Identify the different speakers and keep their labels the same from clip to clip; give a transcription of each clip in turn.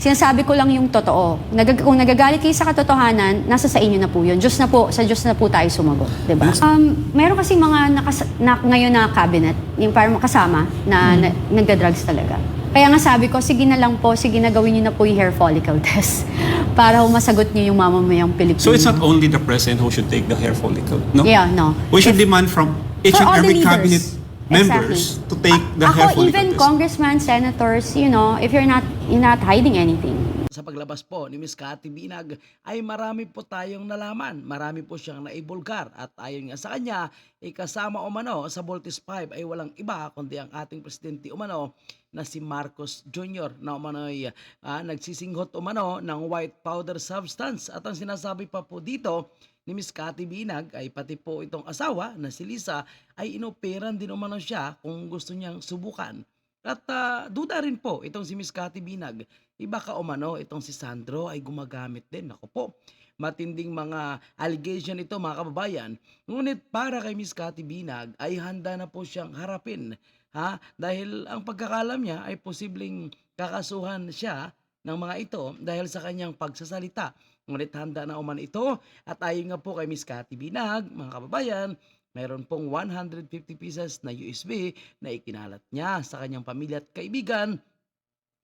Speaker 1: Sinasabi ko lang yung totoo. Nagag- kung nagagalit kayo sa katotohanan, nasa sa inyo na po yun. Diyos na po, sa Diyos na po tayo sumagot. di ba? Um, meron kasi mga nakas- na, ngayon na cabinet, yung parang kasama, na, na nagda-drugs talaga. Kaya nga sabi ko, sige na lang po, sige na gawin niyo na po yung hair follicle test para masagot niyo yung mamamayang Pilipino.
Speaker 2: So it's not only the president who should take the hair follicle, no?
Speaker 1: Yeah, no.
Speaker 2: We should demand from each
Speaker 1: For
Speaker 2: and
Speaker 1: all the
Speaker 2: every
Speaker 1: leaders.
Speaker 2: cabinet members
Speaker 1: Exactly.
Speaker 2: to take the
Speaker 1: A-
Speaker 2: hair
Speaker 1: Ako,
Speaker 2: follicle
Speaker 1: even
Speaker 2: test.
Speaker 1: congressmen, senators, you know, if you're not, you're not hiding anything.
Speaker 3: Sa paglabas po ni Miss Cathy Binag ay marami po tayong nalaman. Marami po siyang naibulgar at ayon nga sa kanya, ikasama umano sa Voltes 5 ay walang iba kundi ang ating presidente umano na si Marcos Jr. na umano ay ah, nagsisinghot umano ng white powder substance. At ang sinasabi pa po dito ni Miss Cathy Binag ay pati po itong asawa na si Lisa ay inoperan din umano siya kung gusto niyang subukan. At ah, duda rin po itong si Miss Cathy Binag. Iba ka umano itong si Sandro ay gumagamit din. Ako po, matinding mga allegation ito mga kababayan. Ngunit para kay Miss Cathy Binag ay handa na po siyang harapin. Ha? Dahil ang pagkakalam niya ay posibleng kakasuhan siya ng mga ito dahil sa kanyang pagsasalita. Ngunit handa na uman ito. At ayon nga po kay Miss Cathy Binag, mga kababayan, Mayroon pong 150 pieces na USB na ikinalat niya sa kanyang pamilya at kaibigan.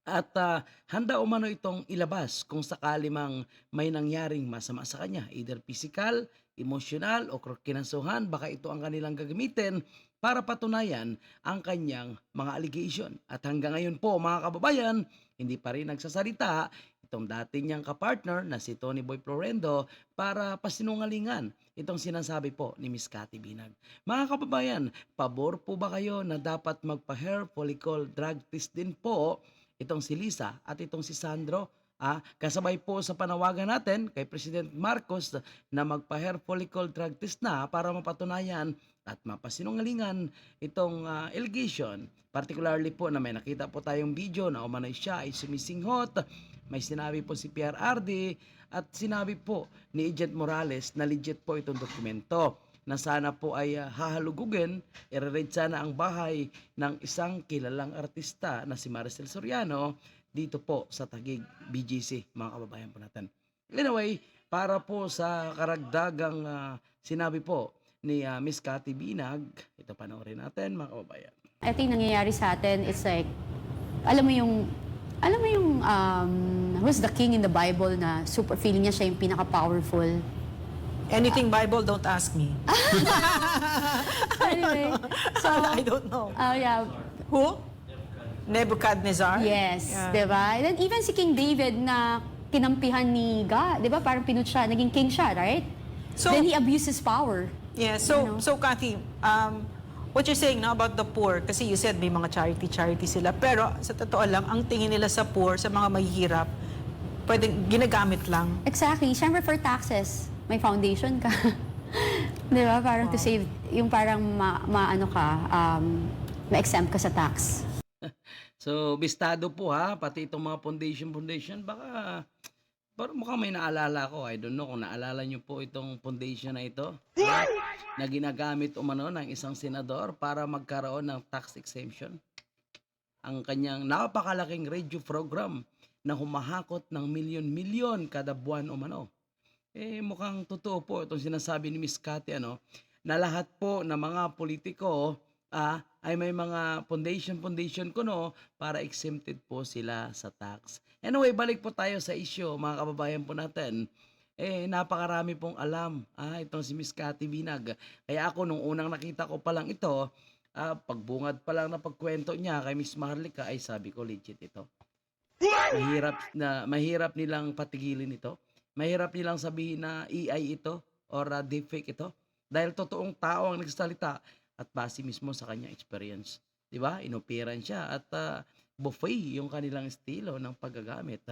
Speaker 3: At ah, handa umano itong ilabas kung sakali mang may nangyaring masama sa kanya, either physical, emotional o kinasuhan, baka ito ang kanilang gagamitin para patunayan ang kanyang mga allegation. At hanggang ngayon po mga kababayan, hindi pa rin nagsasalita itong dati niyang kapartner na si Tony Boy Florendo para pasinungalingan itong sinasabi po ni Miss Cathy Binag. Mga kababayan, pabor po ba kayo na dapat magpa-hair follicle drug test din po itong si Lisa at itong si Sandro? Ah, kasabay po sa panawagan natin kay President Marcos na magpa-hair follicle drug test na para mapatunayan at mapasinungalingan itong ah, allegation. Particularly po na may nakita po tayong video na umano'y siya ay sumisinghot. May sinabi po si PRRD at sinabi po ni Agent Morales na legit po itong dokumento na sana po ay ah, hahalugugin, i-raid sana ang bahay ng isang kilalang artista na si Maricel Soriano dito po sa Tagig BGC, mga kababayan po natin. Anyway, para po sa karagdagang ah, sinabi po ni ah, Miss Cathy Binag, ito panoorin natin mga kababayan.
Speaker 1: I think nangyayari sa atin, it's like, alam mo yung, alam mo yung, um, who's the king in the Bible na super feeling niya siya yung pinaka-powerful.
Speaker 4: Anything Bible, don't ask me.
Speaker 1: Anyway, so,
Speaker 4: I don't know.
Speaker 1: oh yeah,
Speaker 4: Who? Nebuchadnezzar?
Speaker 1: yes,
Speaker 4: Yeah.
Speaker 1: di ba? And then even si King David na kinampihan ni God, di ba? Parang pinut siya, naging king siya, right?
Speaker 4: So-
Speaker 1: then he abused his power.
Speaker 4: Yeah, so,
Speaker 1: You know?
Speaker 4: so Kathy, um, what you're saying now about the poor, kasi you said may mga charity-charity sila, pero sa totoo lang, ang tingin nila sa poor, sa mga mahihirap, pwedeng ginagamit lang.
Speaker 1: Exactly. Siyempre for taxes, may foundation ka. Di ba? Parang to save, yung parang ma, maano ka, um, ma-exempt ka sa tax.
Speaker 3: So, bistado po ha, pati itong mga foundation foundation, baka parang mukhang may naalala ko. I don't know kung naalala nyo po itong foundation na ito. ha, na ginagamit umano ng isang senador para magkaroon ng tax exemption. Ang kanyang napakalaking radio program na humahakot ng milyon-milyon kada buwan umano. Eh mukhang totoo po itong sinasabi ni Miss Cathy ano, na lahat po ng mga politiko ah, ay may mga foundation foundation kuno para exempted po sila sa tax. Anyway, balik po tayo sa issue mga kababayan po natin. Eh, napakarami pong alam ah, itong si Miss Cathy Binag. Kaya ako nung unang nakita ko pa lang ito, ah, pagbungad pa lang na pagkwento niya kay Miss Marlica ay sabi ko legit ito. Mahirap na mahirap nilang patigilin ito. Mahirap nilang sabihin na AI ito or uh, deepfake ito dahil totoong tao ang nagsalita at base mismo sa kanyang experience. 'Di ba? Inoperan siya at uh, buffet yung kanilang estilo ng paggagamit.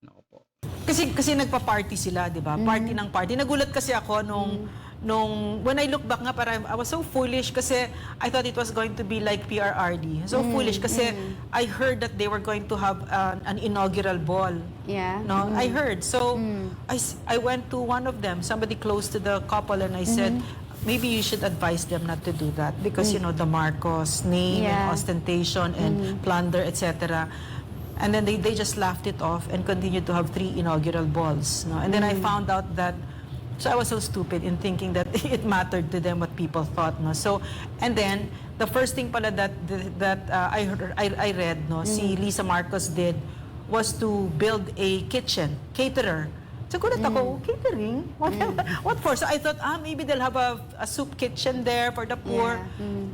Speaker 3: Nako po.
Speaker 4: Kasi kasi nagpa-party sila, 'di ba? Party ng party. Nagulat kasi ako nung nung when I look back nga para I was so foolish kasi I thought it was going to be like PRRD. So foolish kasi I heard that they were going to have uh, an inaugural ball.
Speaker 1: Yeah.
Speaker 4: No, I heard. So I s- I went to one of them, somebody close to the couple and I said maybe you should advise them not to do that because you know the Marcos name and
Speaker 1: Yeah.
Speaker 4: ostentation and plunder etc. And then they, they just laughed it off and continued to have three inaugural balls. No? And then I found out that, so I was so stupid in thinking that it mattered to them what people thought. No? So, and then, the first thing pala that, that uh, I, heard, I, I read, no, si Lisa Marcos did, was to build a kitchen, caterer. So gulat ako, catering? What, what for? So I thought, ah, maybe they'll have a, a soup kitchen there for the poor.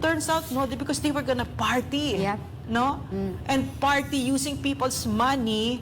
Speaker 4: Turns out, no, they- because they were gonna party.
Speaker 1: Yep.
Speaker 4: No? And party using people's money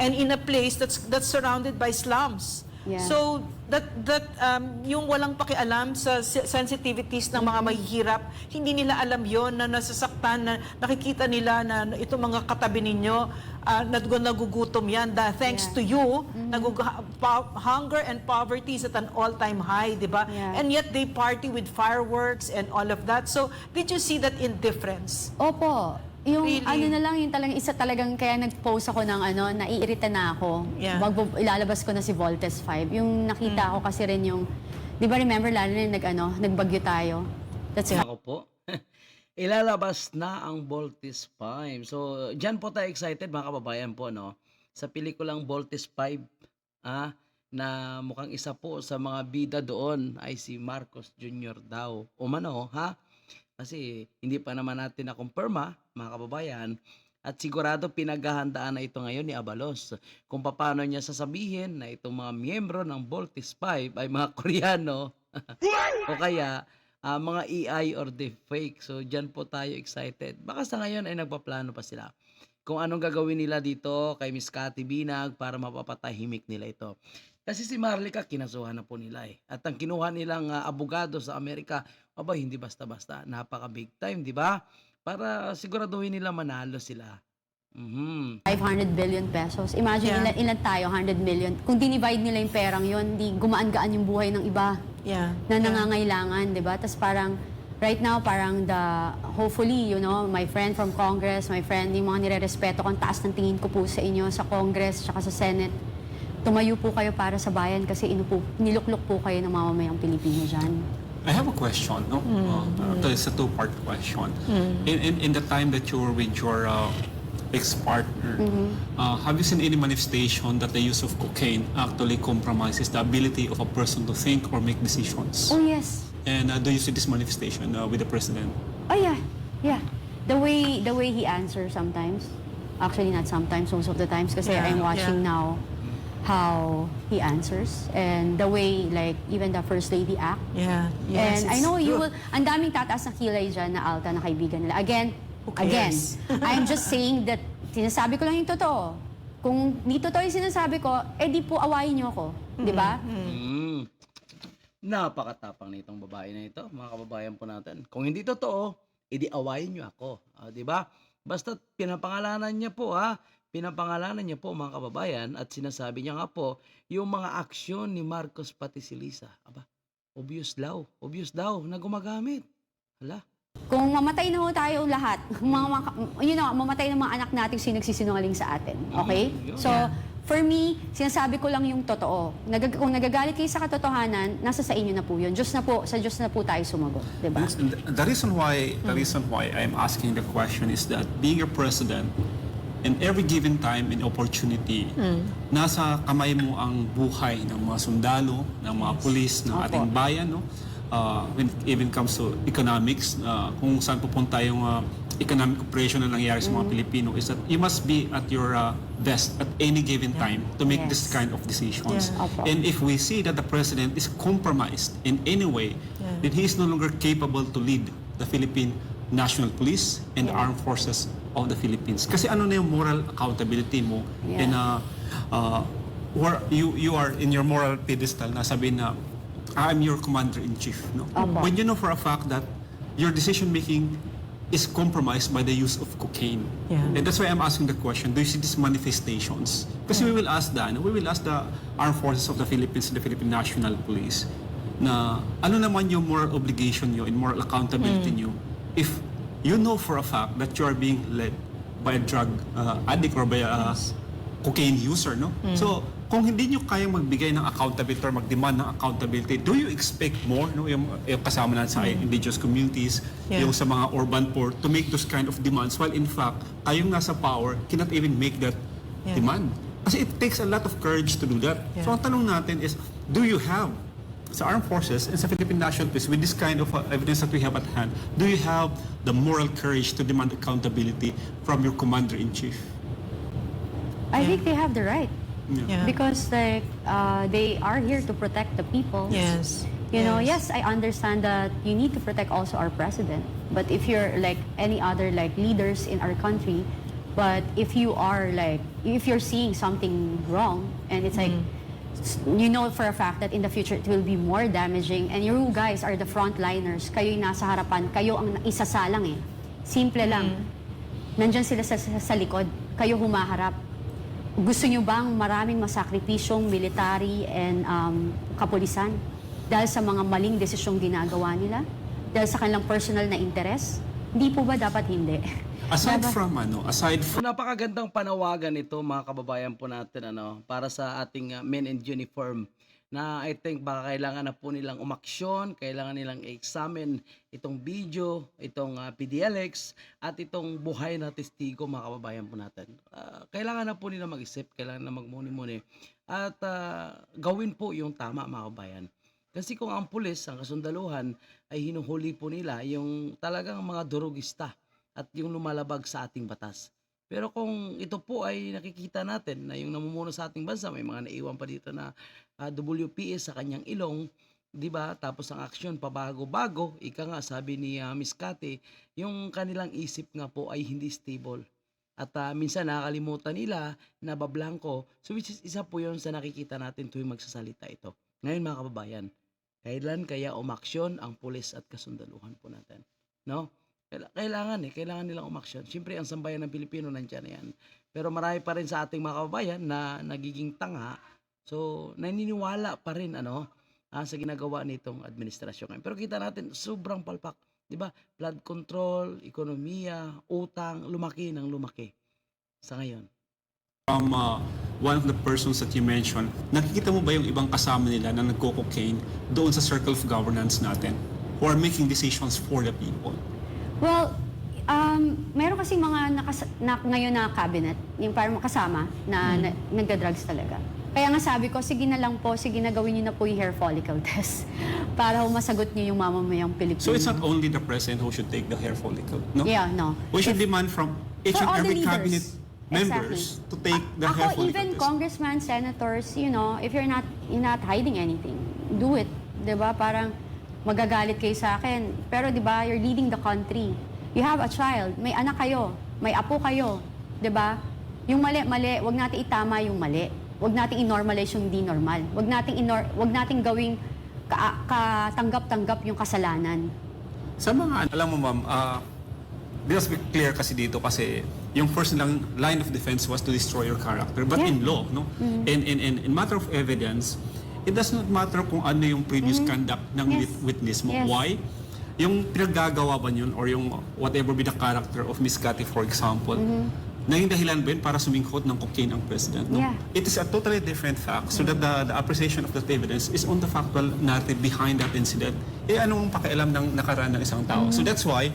Speaker 4: and in a place that's that's surrounded by slums.
Speaker 1: Yeah.
Speaker 4: So that that um, yung walang pakialam sa se- sensitivities ng mga mahihirap, hindi nila alam yon na nasasaktan na nakikita nila na itong mga katabi ninyo uh, nag- nagugutom yan da thanks
Speaker 1: Yeah.
Speaker 4: to you nagug- po- hunger and poverty is at an all-time high, 'di ba?
Speaker 1: Yeah.
Speaker 4: And yet they party with fireworks and all of that. So did you see that indifference?
Speaker 1: Opo. Yung
Speaker 4: Really?
Speaker 1: ano na lang, yung talagang isa talagang kaya nag-post ako ng ano, naiirita na ako.
Speaker 4: Yeah.
Speaker 1: Magbo- ilalabas ko na si Voltes 5. Yung nakita ko kasi rin yung, di ba remember lalo na yung nag, ano, nagbagyo tayo? That's
Speaker 3: Ako po. Ilalabas na ang Voltis 5. So, diyan po tayo excited mga kababayan po, no? Sa pelikulang Voltis 5, ah, na mukhang isa po sa mga bida doon ay si Marcos Jr. daw. O mano, ha? Kasi hindi pa naman natin na-confirma, mga kababayan, at sigurado pinaghahandaan na ito ngayon ni Abalos kung paano niya sasabihin na itong mga miyembro ng Voltis 5 ay mga Koreano o kaya ah, mga AI or deepfake. So, dyan po tayo excited. Baka sa ngayon ay nagpaplano pa sila kung anong gagawin nila dito kay Miss Cathy Binag para mapapatahimik nila ito. Kasi si Marlica, kinasuhan na po nila eh. At ang kinuha nilang ah, abogado sa Amerika, aba, hindi basta-basta. Napaka big time, di ba? Para siguraduhin nila manalo sila. Mhm.
Speaker 1: 500 billion pesos. Imagine
Speaker 4: Yeah.
Speaker 1: ilan, ilan tayo, 100 million. Kung dinivide nila yung perang yon, di gumaan-gaan yung buhay ng iba
Speaker 4: Yeah.
Speaker 1: na nangangailangan, di ba? Tapos parang, right now, parang the, hopefully, you know, my friend from Congress, my friend, yung mga nire-respeto ko, taas ng tingin ko po sa inyo, sa Congress, tsaka sa Senate, tumayo po kayo para sa bayan kasi inupo, niluklok po kayo ng mamamayang Pilipino dyan.
Speaker 2: I have a question. No, uh, uh, it's a two-part question. In, in in the time that you were with your uh, ex-partner, uh, have you seen any manifestation that the use of cocaine actually compromises the ability of a person to think or make decisions?
Speaker 1: Oh yes.
Speaker 2: And uh, do you see this manifestation uh, with the president?
Speaker 1: Oh yeah, yeah. The way the way he answers sometimes, actually not sometimes, most of the times, kasi
Speaker 4: Yeah,
Speaker 1: I'm watching
Speaker 4: yeah.
Speaker 1: now how he answers and the way like even the first lady act.
Speaker 4: Yeah. Yes,
Speaker 1: and I know you will, ang daming tataas ng kilay dyan na alta na kaibigan nila. Again, again? I'm just saying that sinasabi ko lang yung totoo. Kung di totoo yung sinasabi ko, eh di po awayin niyo ako. Di ba?
Speaker 3: Mm. Napakatapang nitong babae na ito, mga kababayan po natin. Kung hindi totoo, edi awayin niyo ako. Ah, 'Di ba? Basta pinapangalanan niya po ha. Pinapangalanan niya po mga kababayan at sinasabi niya nga po yung mga aksyon ni Marcos pati si Lisa. Aba, obvious daw. Obvious daw na gumagamit. Hala.
Speaker 1: Kung mamatay na ho tayo lahat, mga, mga, you know, mamatay ng mga anak natin sino nagsisinungaling sa atin. Okay?
Speaker 3: Mhm, yun.
Speaker 1: So, for me, sinasabi ko lang yung totoo. Nagag kung nagagalit kayo sa katotohanan, nasa sa inyo na po yun. Diyos na po, sa Diyos na po tayo sumagot. Diba?
Speaker 2: And The reason why the reason why I'm asking the question is that being a president in every given time and opportunity, nasa kamay mo ang buhay ng mga sundalo, ng mga pulis, ng
Speaker 1: Opo.
Speaker 2: ating bayan, no? Uh, when it even comes to economics, uh, kung saan pupunta yung uh, economic operation na nangyayari sa mga Pilipino is that you must be at your uh, best at any given time to make this
Speaker 1: Yes.
Speaker 2: kind of decisions.
Speaker 4: Yeah.
Speaker 1: Opo.
Speaker 2: And if we see that the president is compromised in any way,
Speaker 4: Yeah.
Speaker 2: then he is no longer capable to lead the Philippine National Police and the
Speaker 1: Yeah.
Speaker 2: Armed Forces of the Philippines. Kasi ano na yung moral accountability mo
Speaker 1: Yeah.
Speaker 2: and uh, uh, where you you are in your moral pedestal na sabihin na I'm your commander-in-chief. No?
Speaker 1: Opo.
Speaker 2: When you know for a fact that your decision-making is compromised by the use of cocaine.
Speaker 4: Yeah.
Speaker 2: And that's why I'm asking the question, do you see these manifestations? Kasi we will ask that, we will ask the Armed Forces of the Philippines and the Philippine National Police na ano naman yung moral obligation nyo and moral accountability nyo if you know for a fact that you are being led by a drug uh, addict or by a cocaine user, no? So, kung hindi nyo kayang magbigay ng accountability or mag-demand ng accountability, do you expect more, no? Yung, yung kasama natin sa indigenous communities,
Speaker 4: Yeah.
Speaker 2: yung sa mga urban poor, to make those kind of demands, while in fact, kayong nasa power cannot even make that
Speaker 4: Yeah.
Speaker 2: demand. Kasi it takes a lot of courage to do that. So, ang tanong natin is, do you have sa armed forces and sa Philippine National Police, with this kind of uh, evidence that we have at hand, do you have the moral courage to demand accountability from your commander-in-chief?
Speaker 1: I think they have the right.
Speaker 4: Yeah.
Speaker 1: Because like uh, they are here to protect the people.
Speaker 4: Yes.
Speaker 1: You know, yes, I understand that you need to protect also our president. But if you're like any other like leaders in our country, but if you are like if you're seeing something wrong and it's like s- you know for a fact that in the future it will be more damaging and you guys are the frontliners, kayo yung nasa harapan, kayo ang isasalang eh. Simple lang. Nandyan sila sa, sa, sa likod, kayo humaharap. Gusto nyo bang maraming masakripisyong military and um, kapulisan dahil sa mga maling desisyong ginagawa nila? Dahil sa kanilang personal na interes? Hindi po ba dapat hindi?
Speaker 2: Aside
Speaker 1: Dapat-
Speaker 2: from ano, aside
Speaker 3: So
Speaker 2: from
Speaker 3: napakagandang panawagan ito mga kababayan po natin ano para sa ating uh, men in uniform na I think baka kailangan na po nilang umaksyon, kailangan nilang i-examine itong video, itong uh, PDLX at itong buhay na testigo mga kababayan po natin. Ah, kailangan na po nila mag-isip, kailangan na magmuni-muni at ah, gawin po yung tama mga kababayan. Kasi kung ang pulis, ang kasundaluhan ay hinuhuli po nila yung talagang mga durugista at yung lumalabag sa ating batas. Pero kung ito po ay nakikita natin na yung namumuno sa ating bansa, may mga naiwan pa dito na ah, WPS sa kanyang ilong, 'di ba? Tapos ang aksyon pabago-bago, ika nga sabi ni ah, Miss Kate, yung kanilang isip nga po ay hindi stable. At ah, minsan nakakalimutan nila na bablangko. So which is isa po 'yon sa nakikita natin tuwing magsasalita ito. Ngayon mga kababayan, kailan kaya umaksyon ang pulis at kasundaluhan po natin? No? Kaila- Kailangan eh, kailangan nilang umaksyon. Siyempre, ang sambayan ng Pilipino nandyan na yan. Pero marami pa rin sa ating mga kababayan na nagiging tanga. So, naniniwala pa rin ano, ah, sa ginagawa nitong administrasyon ngayon. Pero kita natin, sobrang palpak. Di ba? Flood control, ekonomiya, utang, lumaki ng lumaki sa ngayon.
Speaker 2: From uh, one of the persons that you mentioned, nakikita mo ba yung ibang kasama nila na nagko-cocaine doon sa circle of governance natin who are making decisions for the people?
Speaker 1: Well, um, meron kasi mga nakas- na, ngayon na cabinet, yung parang kasama na, na nagda-drugs talaga. Kaya nga sabi ko, sige na lang po, sige na gawin niyo na po yung hair follicle test para masagot niyo yung mamamayang Pilipino.
Speaker 2: So it's not only the president who should take the hair follicle, no?
Speaker 1: Yeah, no.
Speaker 2: We should demand from each and every cabinet members
Speaker 1: Exactly.
Speaker 2: to take the
Speaker 1: A- Ako, even
Speaker 2: test.
Speaker 1: congressmen, senators, you know, if you're not, you're not hiding anything, do it. 'Di ba Parang magagalit kayo sa akin. Pero 'di ba you're leading the country. You have a child, may anak kayo, may apo kayo. 'di ba Yung mali, mali, wag natin itama yung mali. Wag nating i-normalize yung hindi normal. Wag nating inor- wag nating gawing ka- katanggap-tanggap yung kasalanan.
Speaker 2: Sa mga, alam mo ma'am, uh, let's be clear kasi dito kasi yung first lang line of defense was to destroy your character. But
Speaker 1: Yeah.
Speaker 2: in law, no? In, in, in, in matter of evidence, it does not matter kung ano yung previous conduct ng
Speaker 1: Yes.
Speaker 2: wit- witness mo.
Speaker 1: Yes.
Speaker 2: Why? Yung pinaggagawa ba yun or yung whatever be the character of Miss Cathy, for example, naging dahilan ba yun para sumingkot ng cocaine ang president? No?
Speaker 1: Yeah.
Speaker 2: It is a totally different fact. So that the, the appreciation of that evidence is on the factual narrative behind that incident. Eh anong pakialam ng nakaraan ng isang tao? So that's why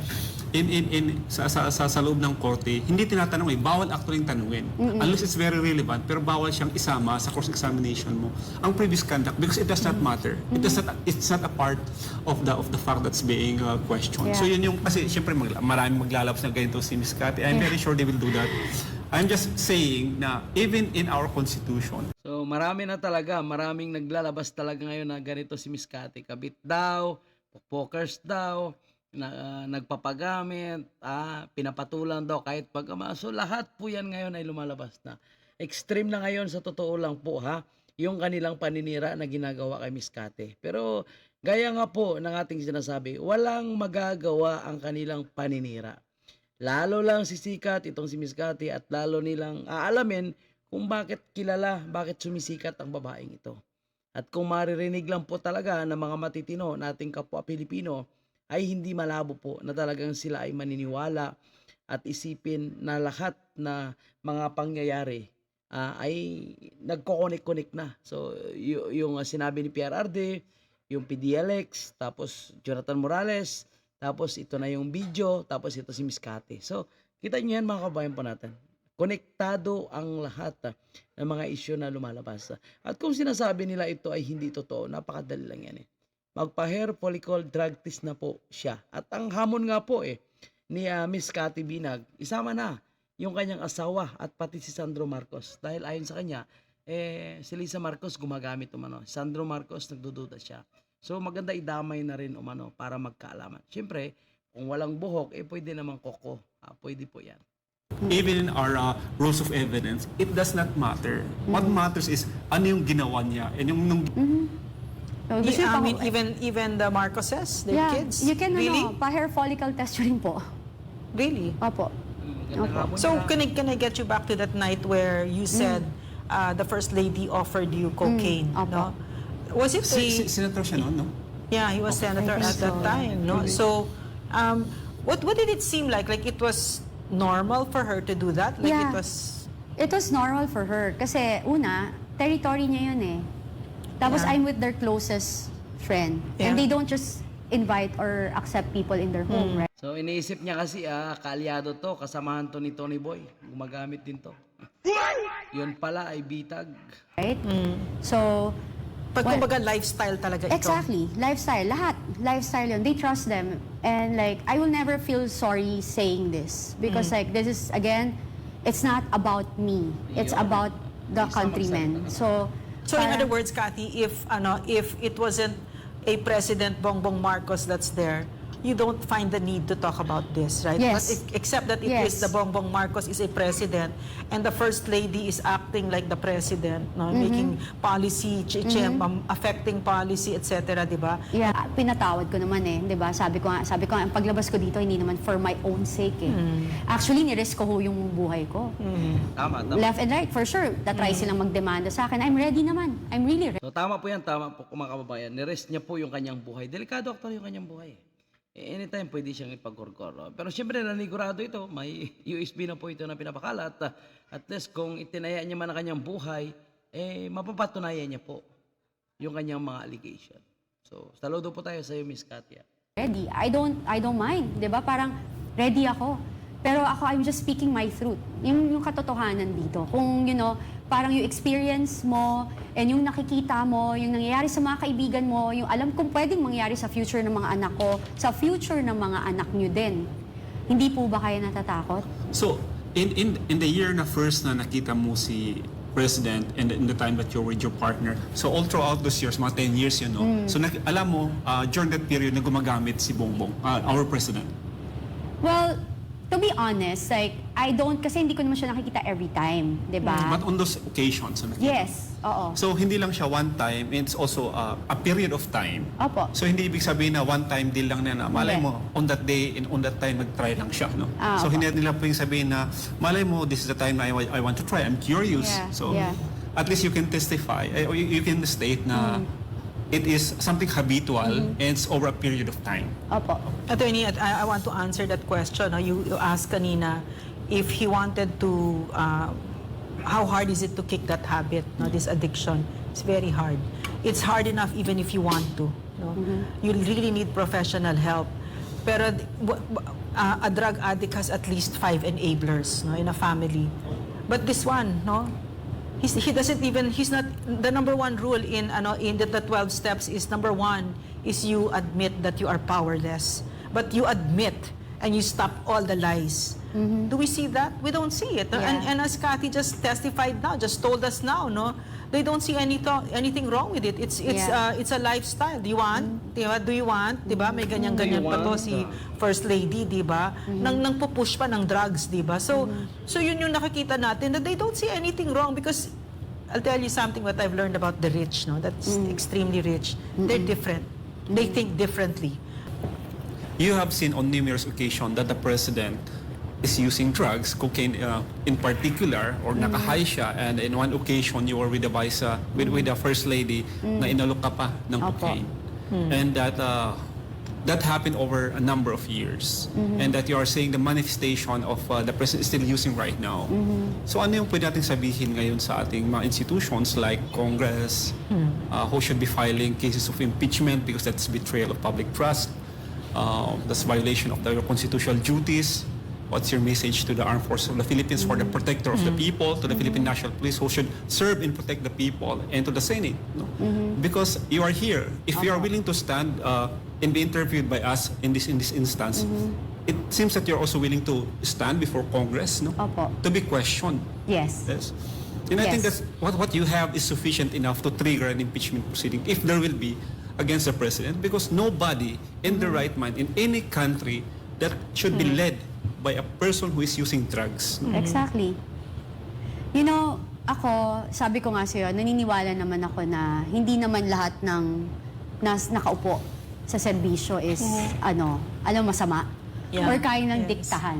Speaker 2: in in in sa sa, sa, sa loob ng korte, hindi tinatanong eh, bawal actually tanungin. Unless it's very relevant, pero bawal siyang isama sa cross examination mo ang previous conduct because it does not matter. It does not it's not a part of the of the fact that's being uh, questioned.
Speaker 1: Yeah.
Speaker 2: So yun yung kasi syempre mag, maraming maglalabas na ganito si Ms. Cathy. I'm very sure they will do that. I'm just saying na even in our constitution,
Speaker 3: So marami na talaga, maraming naglalabas talaga ngayon na ganito si Miss Cathy. Kabit daw, pokers daw, na, ah, nagpapagamit, ah, pinapatulan daw kahit pag So lahat po yan ngayon ay lumalabas na. Extreme na ngayon sa totoo lang po ha, yung kanilang paninira na ginagawa kay Miss Cathy. Pero gaya nga po ng ating sinasabi, walang magagawa ang kanilang paninira. Lalo lang sisikat itong si Miss Cathy at lalo nilang aalamin kung bakit kilala, bakit sumisikat ang babaeng ito. At kung maririnig lang po talaga ng mga matitino nating kapwa Pilipino, ay hindi malabo po na talagang sila ay maniniwala at isipin na lahat na mga pangyayari ah, ay nagko-connect-connect na. So, y- yung ah, sinabi ni PRRD, yung PDLX, tapos Jonathan Morales, tapos ito na yung video, tapos ito si Miss Kate. So, kita niyo yan mga kabayan po natin. Konektado ang lahat ah, ng mga isyu na lumalabas. At kung sinasabi nila ito ay hindi totoo, napakadali lang yan eh. Magpa-hair follicle drug test na po siya. At ang hamon nga po eh, ni ah, Miss Cathy Binag, isama na yung kanyang asawa at pati si Sandro Marcos. Dahil ayon sa kanya, eh, si Lisa Marcos gumagamit umano. Sandro Marcos nagdududa siya. So maganda idamay na rin umano para magkaalaman. Siyempre, kung walang buhok, eh pwede naman koko. Ah, pwede po yan.
Speaker 2: Even in our uh, rules of evidence, it does not matter. What matters is ano yung ginawa niya. And yung nung
Speaker 4: You-
Speaker 1: gusto
Speaker 4: I mean, even even the Marcoses, their
Speaker 1: yeah,
Speaker 4: kids.
Speaker 1: you can
Speaker 4: really,
Speaker 1: ano, pa-hair follicle test rin po.
Speaker 4: really.
Speaker 1: Opo.
Speaker 3: Hapon
Speaker 4: So can I can I get you back to that night where you said uh, the first lady offered you cocaine?
Speaker 1: Mm, opo.
Speaker 4: no, was it
Speaker 2: si, si, senator siya noon, no?
Speaker 4: yeah? He was senator at that time. No, so um, what what did it seem like? Like it was normal for her to do that? Like
Speaker 1: Yeah.
Speaker 4: it was.
Speaker 1: It was normal for her. Kasi una, territory niya yun eh. Tapos
Speaker 4: Yeah.
Speaker 1: I'm with their closest friend.
Speaker 4: Yeah.
Speaker 1: And they don't just invite or accept people in their home,
Speaker 4: Mm.
Speaker 1: right?
Speaker 3: So iniisip niya kasi ah, kaalyado to, kasamahan to ni Tony Boy. Gumagamit din to. Yun pala ay bitag.
Speaker 1: Right?
Speaker 4: Mm.
Speaker 1: So,
Speaker 4: Pag
Speaker 1: Well,
Speaker 4: kumbaga lifestyle talaga ito.
Speaker 1: Exactly. Lifestyle. Lahat. Lifestyle yun. They trust them. And like, I will never feel sorry saying this. Because
Speaker 4: Mm.
Speaker 1: like, this is, again, it's not about me. It's
Speaker 3: Yun.
Speaker 1: about the countrymen. So,
Speaker 4: So in other words, Kathy, if ano, if it wasn't a President Bongbong Marcos that's there, you don't find the need to talk about this, right?
Speaker 1: Yes.
Speaker 4: But ex- except that it is
Speaker 1: Yes.
Speaker 4: the Bongbong Marcos is a president and the first lady is acting like the president, no, making policy, ch- ch- um, affecting policy, etc., di ba?
Speaker 1: Yeah, pinatawad ko naman eh, 'di ba? Sabi ko nga, sabi ko nga, ang paglabas ko dito hindi naman for my own sake eh. Actually, ni-risk ko ho yung buhay ko.
Speaker 3: Tama, tama.
Speaker 1: Left and right, for sure. Tatry silang magdemanda sa akin. I'm ready naman. I'm really ready.
Speaker 3: So tama po yan, tama po mga kababayan. Nirest niya po yung kanyang buhay. Delikado aktor yung kanyang buhay. Eh, anytime pwede siyang ipagkorkor. Pero siyempre nanigurado ito, may USB na po ito na pinapakalat. At least kung itinaya niya man ang kanyang buhay, eh mapapatunayan niya po yung kanyang mga allegation. So, saludo po tayo sa iyo, Miss Katia.
Speaker 1: ready. I don't I don't mind, ba? Parang ready ako. Pero ako I'm just speaking my truth. Yung yung katotohanan dito. Kung you know, parang yung experience mo and yung nakikita mo, yung nangyayari sa mga kaibigan mo, yung alam kong pwedeng mangyari sa future ng mga anak ko, sa future ng mga anak nyo din. Hindi po ba kayo natatakot?
Speaker 2: So, in, in, in the year na first na nakita mo si President and in the time that you're with your partner, so all throughout those years, mga 10 years yun, no? So, nak- alam mo, uh, during that period na gumagamit si Bongbong, uh, our President.
Speaker 1: Well, be honest, like, I don't, kasi hindi ko naman siya nakikita every time, di ba?
Speaker 2: But on those occasions, mo.
Speaker 1: Yes, oo.
Speaker 2: So, hindi lang siya one time, it's also uh, a period of time.
Speaker 1: Opo.
Speaker 2: So, hindi ibig sabihin na one time deal lang na na, malay
Speaker 1: Hindi.
Speaker 2: mo, on that day and on that time, nag-try lang siya, no?
Speaker 1: Ah,
Speaker 2: so,
Speaker 1: opo.
Speaker 2: hindi nila pwedeng sabihin na, malay mo, this is the time I, wa- I want to try, I'm curious.
Speaker 1: Yeah,
Speaker 2: So,
Speaker 1: yeah.
Speaker 2: at least you can testify, eh, or you, you can state na
Speaker 1: Mm.
Speaker 2: It is something habitual
Speaker 1: Mm-hmm.
Speaker 2: and it's over a period of time.
Speaker 1: Opo.
Speaker 4: Attorney, I, I want to answer that question. No? You, you asked kanina if he wanted to, uh, how hard is it to kick that habit, no? this addiction? It's very hard. It's hard enough even if you want to. No? You really need professional help. Pero w- w- uh, a drug addict has at least five enablers no, in a family. But this one, no, He's, he doesn't even he's not the number one rule in ano in the, the 12 steps is number one is you admit that you are powerless. But you admit and you stop all the lies. Do we see that? We don't see it. No? and,
Speaker 1: Yeah.
Speaker 4: and as Kathy just testified now just told us now no they don't see any to- anything wrong with it. It's it's
Speaker 1: Yeah.
Speaker 4: uh, it's a lifestyle. Do you want? Di ba? do you want? Di ba may ganyan ganyan pa to si first lady di ba nang nang pupush pa ng drugs di ba so so yun yung nakikita natin that they don't see anything wrong because I'll tell you something what I've learned about the rich no? That's extremely rich. They're different. They think differently.
Speaker 2: You have seen on numerous occasions that the President is using drugs, cocaine uh, in particular, or naka-high siya, and in one occasion you were with the vice, uh, with, with the First Lady na inalok ka pa ng
Speaker 1: Opo.
Speaker 2: cocaine. And that uh, that happened over a number of years and that you are saying the manifestation of uh, the president is still using right now. So ano yung pwede natin sabihin ngayon sa ating mga institutions like Congress, uh, who should be filing cases of impeachment because that's betrayal of public trust, uh, that's violation of their constitutional duties. What's your message to the armed forces of the Philippines for the protector of the mm-hmm. people, to the Philippine mm-hmm. National Police who should serve and protect the people, and to the Senate? No? Mm-hmm. Because you are here. If you are willing to stand uh, and be interviewed by us in this in this instance, it seems that you're also willing to stand before Congress, no?
Speaker 1: Opo.
Speaker 2: To be questioned.
Speaker 1: Yes.
Speaker 2: Yes. And I think
Speaker 1: Yes.
Speaker 2: that's what what you have is sufficient enough to trigger an impeachment proceeding if there will be against the president because nobody in the right mind in any country that should be led by a person who is using drugs. no?
Speaker 1: Exactly. You know, ako, sabi ko nga sa'yo, naniniwala naman ako na hindi naman lahat ng nas, nakaupo sa serbisyo is, ano, alam masama.
Speaker 4: Yeah.
Speaker 1: Or kaya ng
Speaker 4: Yes.
Speaker 1: diktahan.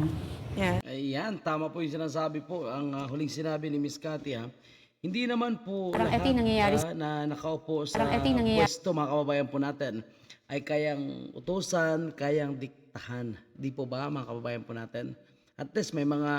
Speaker 4: Yeah.
Speaker 3: Ayan, tama po yung sinasabi po. Ang ah, huling sinabi ni Miss Cathy, ha? Hindi naman po
Speaker 1: Parang
Speaker 3: lahat
Speaker 1: ito yung nangyayari
Speaker 3: ah, na nakaupo sa
Speaker 1: Parang ito yung nangyayari-
Speaker 3: pwesto, mga kababayan po natin, ay kayang utusan, kayang diktahan. Di po ba, mga kababayan po natin? At least may mga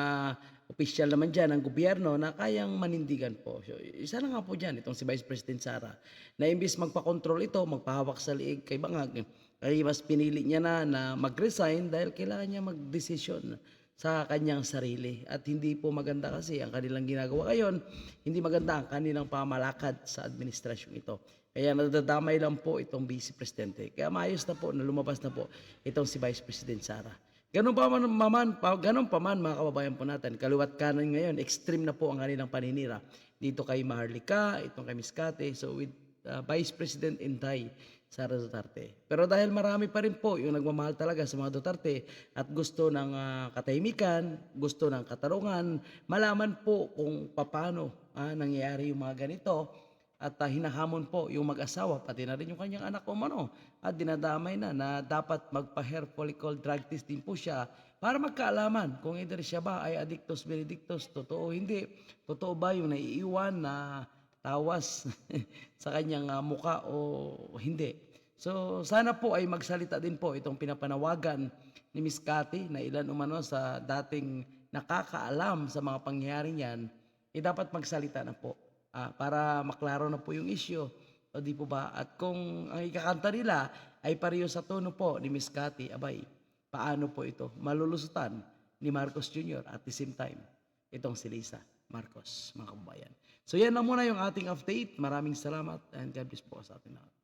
Speaker 3: opisyal naman dyan ng gobyerno na kayang manindigan po. So, isa na nga po dyan, itong si Vice President Sara, na imbis magpakontrol ito, magpahawak sa liig kay Bangag, ay mas pinili niya na na mag-resign dahil kailangan niya mag-desisyon sa kanyang sarili. At hindi po maganda kasi ang kanilang ginagawa ngayon, hindi maganda ang kanilang pamalakad sa administrasyon ito. Kaya nadadamay lang po itong Vice Presidente. Kaya maayos na po na lumabas na po itong si Vice President Sara. Ganun pa man, maman, pa, ganun pa man mga kababayan po natin, kaliwat kanan ngayon, extreme na po ang kanilang paninira. Dito kay Maharlika, itong kay Miss Kate, so with uh, Vice President Inday, Sara Duterte. Pero dahil marami pa rin po yung nagmamahal talaga sa mga Duterte at gusto ng ah, katahimikan, gusto ng katarungan, malaman po kung paano ah, nangyayari yung mga ganito at ah, hinahamon po yung mag-asawa, pati na rin yung kanyang anak o mano. At dinadamay na na dapat magpa-hair follicle drug test din po siya para magkaalaman kung either siya ba ay addictus benedictus, totoo hindi. Totoo ba yung naiiwan na tawas sa kanyang ah, muka o hindi. So sana po ay magsalita din po itong pinapanawagan ni Miss Cathy na ilan umano sa dating nakakaalam sa mga pangyayari niyan, eh dapat magsalita na po ah, para maklaro na po yung issue. O di po ba? At kung ang ikakanta nila ay pareho sa tono po ni Miss Cathy, abay, paano po ito malulusutan ni Marcos Jr. at the same time, itong si Lisa Marcos, mga kababayan. So yan lang muna yung ating update. Maraming salamat and God bless po sa ating lahat.